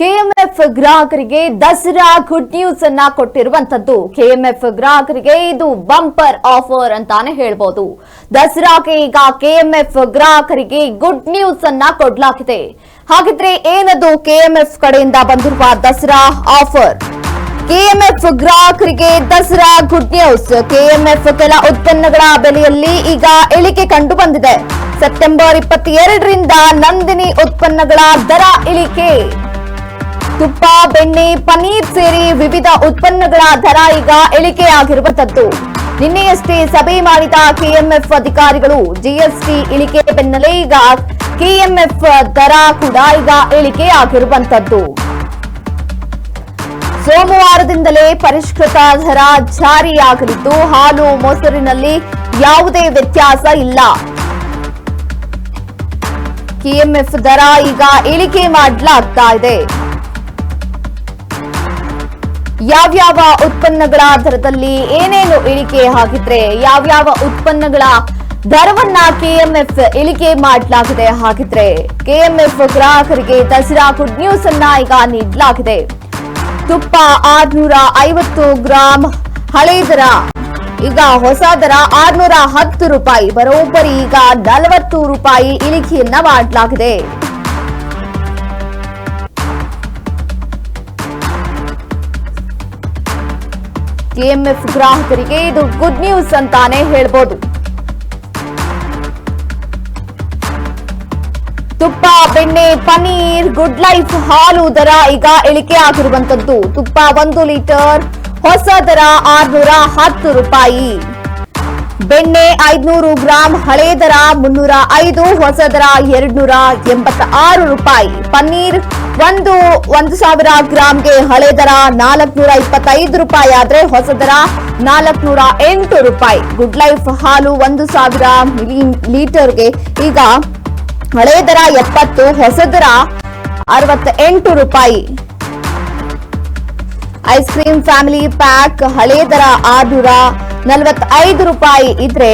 KMF ಗ್ರಾಹಕರಿಗೆ Dasara good news ಅನ್ನ ಕೊಟ್ಟಿರುವಂತದ್ದು KMF ಗ್ರಾಹಕರಿಗೆ ಇದು ಬಂಪರ್ ಆಫರ್ ಅಂತಾನೆ ಹೇಳ್ಬೋದು. ದಸರಾಗೆ ಈಗ ಕೆಎಂಎಫ್ ಗ್ರಾಹಕರಿಗೆ ಗುಡ್ ನ್ಯೂಸ್ ಅನ್ನ ಕೊಡ್ಲಾಗಿದೆ. ಹಾಗಿದ್ರೆ ಏನದು ಕೆಎಂಎಫ್ ಕಡೆಯಿಂದ ಬಂದಿರುವ ದಸರಾ ಆಫರ್ ಕೆಎಂಎಫ್ ಗ್ರಾಹಕರಿಗೆ ದಸರಾ ಗುಡ್ ನ್ಯೂಸ್ ಕೆಎಂಎಫ್ ಕೆಲ ಉತ್ಪನ್ನಗಳ ಬೆಲೆಯಲ್ಲಿ ಈಗ ಇಳಿಕೆ ಕಂಡು ಬಂದಿದೆ. ಸೆಪ್ಟೆಂಬರ್ ಇಪ್ಪತ್ತೆರಡರಿಂದ ನಂದಿನಿ ಉತ್ಪನ್ನಗಳ ದರ ಇಳಿಕೆ. ತುಪ್ಪ, ಬೆಣ್ಣೆ ಪನೀರ್ ಸೇರಿ ವಿವಿಧ ಉತ್ಪನ್ನಗಳ ದರ ಈಗ ಇಳಿಕೆಯಾಗಿರುವಂತದ್ದು ನಿನ್ನೆಯಷ್ಟೇ ಸಭೆ ಮಾಡಿದ ಕೆಎಂಎಫ್ ಅಧಿಕಾರಿಗಳು ಜಿಎಸ್ಟಿ ಇಳಿಕೆ ಬೆನ್ನಲ್ಲೇ ಈಗ ಕೆಎಂಎಫ್ ದರ ಕೂಡ ಈಗ ಇಳಿಕೆಯಾಗಿರುವಂತದ್ದು ಸೋಮವಾರದಿಂದಲೇ ಪರಿಷ್ಕೃತ ದರ ಜಾರಿಯಾಗಲಿದ್ದು, ಹಾಲು ಮೊಸರಿನಲ್ಲಿ ಯಾವುದೇ ವ್ಯತ್ಯಾಸ ಇಲ್ಲ. ಕೆಎಂಎಫ್ ದರ ಈಗ ಇಳಿಕೆ ಮಾಡಲಾಗ್ತಾ ಇದೆ. ಯಾವ್ಯಾವ ಉತ್ಪನ್ನಗಳ ದರದಲ್ಲಿ ಏನೇನು ಇಳಿಕೆ ಹಾಗಿದ್ರೆ ಯಾವ್ಯಾವ ಉತ್ಪನ್ನಗಳ ದರವನ್ನ ಕೆಎಂಎಫ್ ಇಳಿಕೆ ಮಾಡಲಾಗಿದೆ ಹಾಗಿದ್ರೆ ಕೆಎಂಎಫ್ ಗ್ರಾಹಕರಿಗೆ ದಸರಾ ಗುಡ್ ನ್ಯೂಸ್ ಅನ್ನ ಈಗ ನೀಡಲಾಗಿದೆ. ತುಪ್ಪ ಆರ್ನೂರ ಐವತ್ತು ಗ್ರಾಂ ಹಳೆ ದರ. ಈಗ ಹೊಸ ದರ ಆರ್ನೂರ ಹತ್ತು ರೂಪಾಯಿ, ಬರೋಬ್ಬರಿ ಈಗ ನಲವತ್ತು ರೂಪಾಯಿ ಇಳಿಕೆಯನ್ನ ಮಾಡಲಾಗಿದೆ. ಕೆಎಂಎಫ್ ಗ್ರಾಹಕರಿಗೆ ಇದು ಗುಡ್ ನ್ಯೂಸ್ ಅಂತಾನೆ ಹೇಳ್ಬೋದು. ತುಪ್ಪ, ಬೆಣ್ಣೆ ಪನೀರ್ ಗುಡ್ ಲೈಫ್ ಹಾಲು ದರ ಈಗ ಇಳಿಕೆ ಆಗಿರುವಂತದ್ದು. ತುಪ್ಪ ಒಂದು ಲೀಟರ್, ಹೊಸ ದರ ಆರ್ನೂರ ಹತ್ತು ರೂಪಾಯಿ. ಬೆಣ್ಣೆ ಐದ್ನೂರು ಗ್ರಾಂ, ಹಳೆ ದರ ಮುನ್ನೂರ ಐದು, ಹೊಸ ದರ ಎರಡ್ನೂರ ಎಂಬತ್ತ ಆರು ರೂಪಾಯಿ. ಪನ್ನೀರ್ ಒಂದು ಒಂದು ಸಾವಿರ ಗ್ರಾಮ್ಗೆ ಹಳೆ ದರ ನಾಲ್ಕನೂರ ಇಪ್ಪತ್ತೈದು ರೂಪಾಯಿ ಆದ್ರೆ ಹೊಸ ದರ ನಾಲ್ಕನೂರ ಎಂಟು ರೂಪಾಯಿ. ಗುಡ್ ಲೈಫ್ ಹಾಲು ಒಂದು ಸಾವಿರ ಮಿಲಿ, ಲೀಟರ್ಗೆ ಈಗ ಹಳೆ ದರ ಎಪ್ಪತ್ತು, ಹೊಸ ದರ ಅರವತ್ತ ಎಂಟು ರೂಪಾಯಿ. ಐಸ್ ಕ್ರೀಮ್ ಫ್ಯಾಮಿಲಿ ಪ್ಯಾಕ್ ಹಳೆ ದರ ಆರ್ನೂರ ನಲವತ್ತೈದು ರೂಪಾಯಿ ಇದ್ರೆ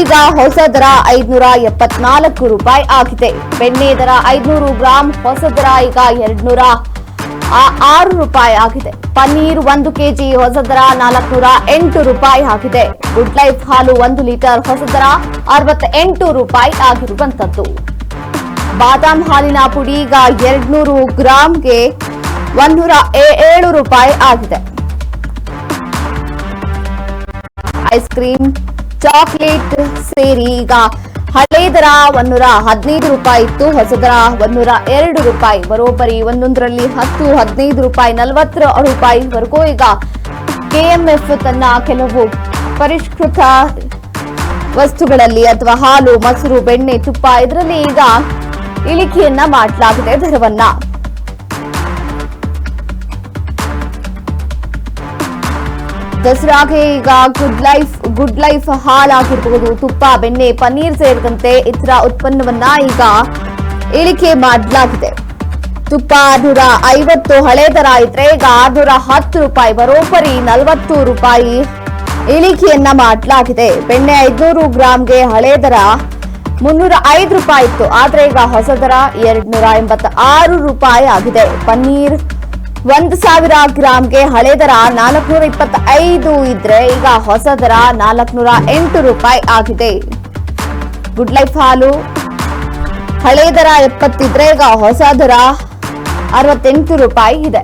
ಈಗ ಹೊಸ ದರ ಐದ್ನೂರ ಎಪ್ಪತ್ನಾಲ್ಕು ರೂಪಾಯಿ ಆಗಿದೆ. ಬೆಣ್ಣೆ ದರ ಐದ್ನೂರು ಗ್ರಾಂ, ಹೊಸ ದರ ಈಗ ಎರಡ್ನೂರ ಆರು ರೂಪಾಯಿ ಆಗಿದೆ. ಪನ್ನೀರ್ ಒಂದು ಕೆಜಿ, ಹೊಸ ದರ ನಾಲ್ಕನೂರ ಎಂಟು ರೂಪಾಯಿ ಆಗಿದೆ. ಗುಡ್ ಲೈಫ್ ಹಾಲು ಒಂದು ಲೀಟರ್, ಹೊಸ ದರ ಅರವತ್ತ ಎಂಟು ರೂಪಾಯಿ ಆಗಿರುವಂತದ್ದು ಬಾದಾಮ್ ಹಾಲಿನ ಪುಡಿ ಈಗ ಎರಡ್ನೂರು ಗ್ರಾಂಗೆ ಒಂದೂರ ಏಳು ರೂಪಾಯಿ ಆಗಿದೆ. ಐಸ್ ಕ್ರೀಮ್ ಚಾಕ್ಲೇಟ್ ಸೇರಿ ಈಗ ಹಳೆ ದರ ಒಂದೂರ ಹದಿನೈದು ರೂಪಾಯಿ ಇತ್ತು, ಹೊಸ ದರ ಒಂದೂರ ಎರಡು ರೂಪಾಯಿ. ಬರೋಬ್ಬರಿ ಒಂದೊಂದರಲ್ಲಿ ಹತ್ತು, ಹದಿನೈದು ರೂಪಾಯಿ, ನಲವತ್ತರ ರೂಪಾಯಿ ವರೆಗೂ ಈಗ ಕೆಎಂಎಫ್ ತನ್ನ ಕೆಲವು ಪರಿಷ್ಕೃತ ವಸ್ತುಗಳಲ್ಲಿ ಅಥವಾ ಹಾಲು, ಮೊಸರು, ಬೆಣ್ಣೆ, ತುಪ್ಪ, ಇದರಲ್ಲಿ ಈಗ ಇಳಿಕೆಯನ್ನ ಮಾಡಲಾಗಿದೆ ದರವನ್ನ. ದಸರಾಗೆ ಈಗ ಗುಡ್ ಲೈಫ್ ಗುಡ್ ಲೈಫ್ ಹಾಲ್ ಆಗಿರಬಹುದು ತುಪ್ಪ, ಬೆಣ್ಣೆ, ಪನ್ನೀರ್ ಸೇರಿದಂತೆ ಇತರ ಉತ್ಪನ್ನವನ್ನ ಈಗ ಇಳಿಕೆ ಮಾಡಲಾಗಿದೆ. ತುಪ್ಪ ಆರ್ನೂರ ಐವತ್ತು ಹಳೆ ದರ ಇದ್ರೆ ಈಗ ಆರ್ನೂರ ಹತ್ತು ರೂಪಾಯಿ, ಬರೋಬ್ಬರಿ ನಲವತ್ತು ರೂಪಾಯಿ ಇಳಿಕೆಯನ್ನ ಮಾಡಲಾಗಿದೆ. ಬೆಣ್ಣೆ ಐದ್ನೂರು ಗ್ರಾಂಗೆ ಹಳೆ ದರ ಮುನ್ನೂರ ಐದು ರೂಪಾಯಿ ಇತ್ತು. ಆದ್ರೆ ಈಗ ಹೊಸ ದರ ಎರಡ್ನೂರ ಎಂಬತ್ತ ಆರು ರೂಪಾಯಿ ಆಗಿದೆ. ಪನ್ನೀರ್ ಒಂದು ಸಾವಿರ ಗ್ರಾಮ್ಗೆ ಹಳೆ ದರ ನಾಲ್ಕನೂರ ಇಪ್ಪತ್ತೈದು ಇದ್ರೆ ಈಗ ಹೊಸ ದರ ನಾಲ್ಕನೂರ ಎಂಟು ರೂಪಾಯಿ ಆಗಿದೆ. ಗುಡ್ ಲೈಫ್ ಹಾಲು. ಹಳೆ ದರ ಎಪ್ಪತ್ತಿದ್ರೆ ಈಗ ಹೊಸ ದರ ಅರವತ್ತೆಂಟು ರೂಪಾಯಿ ಇದೆ.